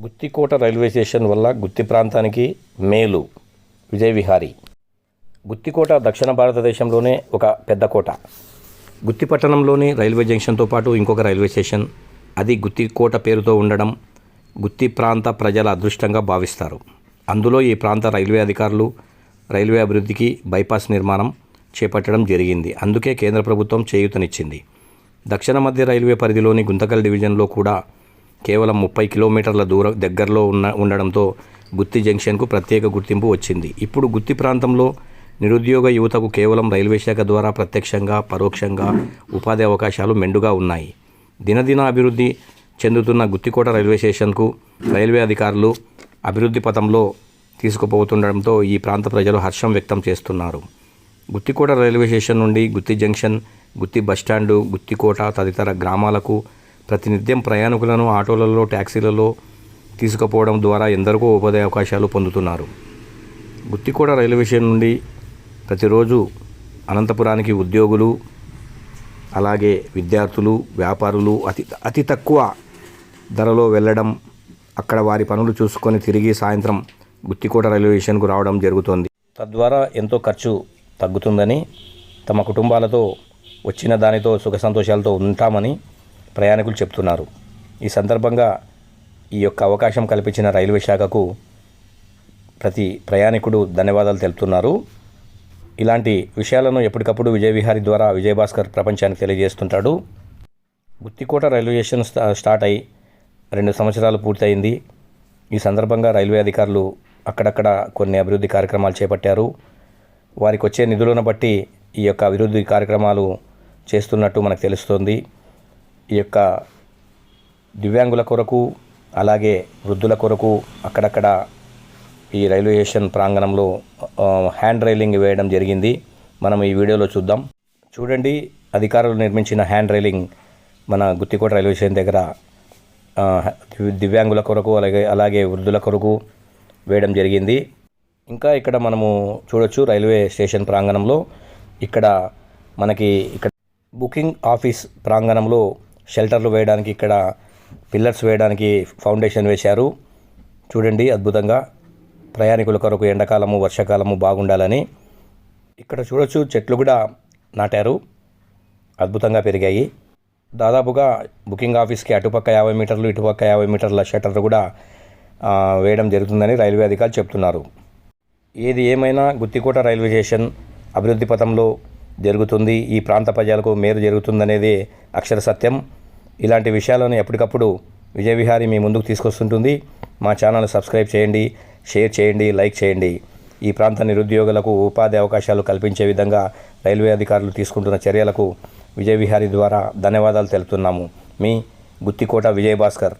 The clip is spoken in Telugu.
గుత్తికోట రైల్వే స్టేషన్ వల్ల గుత్తి ప్రాంతానికి మేలు. విజయ్ విహారీ. గుత్తికోట దక్షిణ భారతదేశంలోనే ఒక పెద్ద కోట. గుత్తి పట్టణంలోని రైల్వే జంక్షన్తో పాటు ఇంకొక రైల్వే స్టేషన్. అది గుత్తికోట పేరుతో ఉండడం గుత్తి ప్రాంత ప్రజల అదృష్టంగా భావిస్తారు. అందులో ఈ ప్రాంత రైల్వే అధికారులు రైల్వే అభివృద్ధికి బైపాస్ నిర్మాణం చేపట్టడం జరిగింది. అందుకే కేంద్ర ప్రభుత్వం చేయూతనిచ్చింది. దక్షిణ మధ్య రైల్వే పరిధిలోని గుంతకల్ డివిజన్లో కూడా కేవలం ముప్పై కిలోమీటర్ల దూరం దగ్గరలో ఉన్న ఉండడంతో గుత్తి జంక్షన్కు ప్రత్యేక గుర్తింపు వచ్చింది. ఇప్పుడు గుత్తి ప్రాంతంలో నిరుద్యోగ యువతకు కేవలం రైల్వే శాఖ ద్వారా ప్రత్యక్షంగా పరోక్షంగా ఉపాధి అవకాశాలు మెండుగా ఉన్నాయి. దినదిన అభివృద్ధి చెందుతున్న గుత్తికోట రైల్వే స్టేషన్కు రైల్వే అధికారులు అభివృద్ధి పథంలో తీసుకుపోతుండడంతో ఈ ప్రాంత ప్రజలు హర్షం వ్యక్తం చేస్తున్నారు. గుత్తికోట రైల్వే స్టేషన్ నుండి గుత్తి జంక్షన్ గుత్తి బస్టాండు గుత్తికోట తదితర గ్రామాలకు ప్రతినిత్యం ప్రయాణికులను ఆటోలలో ట్యాక్సీలలో తీసుకుపోవడం ద్వారా ఎందరికో ఉపాధి అవకాశాలు పొందుతున్నారు. గుత్తికోట రైల్వే స్టేషన్ నుండి ప్రతిరోజు అనంతపురానికి ఉద్యోగులు అలాగే విద్యార్థులు వ్యాపారులు అతి అతి తక్కువ ధరలో వెళ్ళడం అక్కడ వారి పనులు చూసుకొని తిరిగి సాయంత్రం గుత్తికోట రైల్వే స్టేషన్కు రావడం జరుగుతోంది. తద్వారా ఎంతో ఖర్చు తగ్గుతుందని తమ కుటుంబాలతో వచ్చిన దానితో సుఖ సంతోషాలతో ఉంటామని ప్రయాణికులు చెప్తున్నారు. ఈ సందర్భంగా ఈ యొక్క అవకాశం కల్పించిన రైల్వే శాఖకు ప్రతి ప్రయాణికుడు ధన్యవాదాలు తెలుపుతున్నారు. ఇలాంటి విషయాలను ఎప్పటికప్పుడు విజయవిహారి ద్వారా విజయభాస్కర్ ప్రపంచానికి తెలియజేస్తుంటాడు. గుత్తికోట రైల్వే స్టేషన్ స్టార్ట్ అయి రెండు సంవత్సరాలు పూర్తయింది. ఈ సందర్భంగా రైల్వే అధికారులు అక్కడక్కడ కొన్ని అభివృద్ధి కార్యక్రమాలు చేపట్టారు. వారికి వచ్చే నిధులను బట్టి ఈ యొక్క అభివృద్ధి కార్యక్రమాలు చేస్తున్నట్టు మనకు తెలుస్తోంది. ఈ యొక్క దివ్యాంగుల కొరకు అలాగే వృద్ధుల కొరకు అక్కడక్కడ ఈ రైల్వే స్టేషన్ ప్రాంగణంలో హ్యాండ్ రైలింగ్ వేయడం జరిగింది. మనం ఈ వీడియోలో చూద్దాం. చూడండి అధికారులు నిర్మించిన హ్యాండ్ రైలింగ్ మన గుత్తికోట రైల్వే స్టేషన్ దగ్గర దివ్యాంగుల కొరకు అలాగే అలాగే వృద్ధుల కొరకు వేయడం జరిగింది. ఇంకా ఇక్కడ మనము చూడొచ్చు రైల్వే స్టేషన్ ప్రాంగణంలో ఇక్కడ మనకి ఇక్కడ బుకింగ్ ఆఫీస్ ప్రాంగణంలో షెల్టర్లు వేయడానికి ఇక్కడ పిల్లర్స్ వేయడానికి ఫౌండేషన్ వేశారు. చూడండి అద్భుతంగా. ప్రయాణికుల కొరకు ఎండాకాలము వర్షాకాలము బాగుండాలని. ఇక్కడ చూడొచ్చు చెట్లు కూడా నాటారు. అద్భుతంగా పెరిగాయి. దాదాపుగా బుకింగ్ ఆఫీస్కి అటుపక్క యాభై మీటర్లు ఇటుపక్క యాభై మీటర్ల షట్టర్ కూడా వేయడం జరుగుతుందని రైల్వే అధికారులు చెప్తున్నారు. ఏది ఏమైనా గుత్తికోట రైల్వే స్టేషన్ అభివృద్ధి పథంలో జరుగుతుంది. ఈ ప్రాంత ప్రజలకు మేలు జరుగుతుందనేది అక్షర సత్యం. ఇలాంటి విషయాలను ఎప్పటికప్పుడు విజయవిహారీ మీ ముందుకు తీసుకొస్తుంటుంది. మా ఛానల్ సబ్స్క్రైబ్ చేయండి షేర్ చేయండి లైక్ చేయండి. ఈ ప్రాంత నిరుద్యోగులకు ఉపాధి అవకాశాలు కల్పించే విధంగా రైల్వే అధికారులు తీసుకుంటున్న చర్యలకు విజయవిహారీ ద్వారా ధన్యవాదాలు తెలుపుతున్నాము. మీ గుత్తికోట విజయభాస్కర్.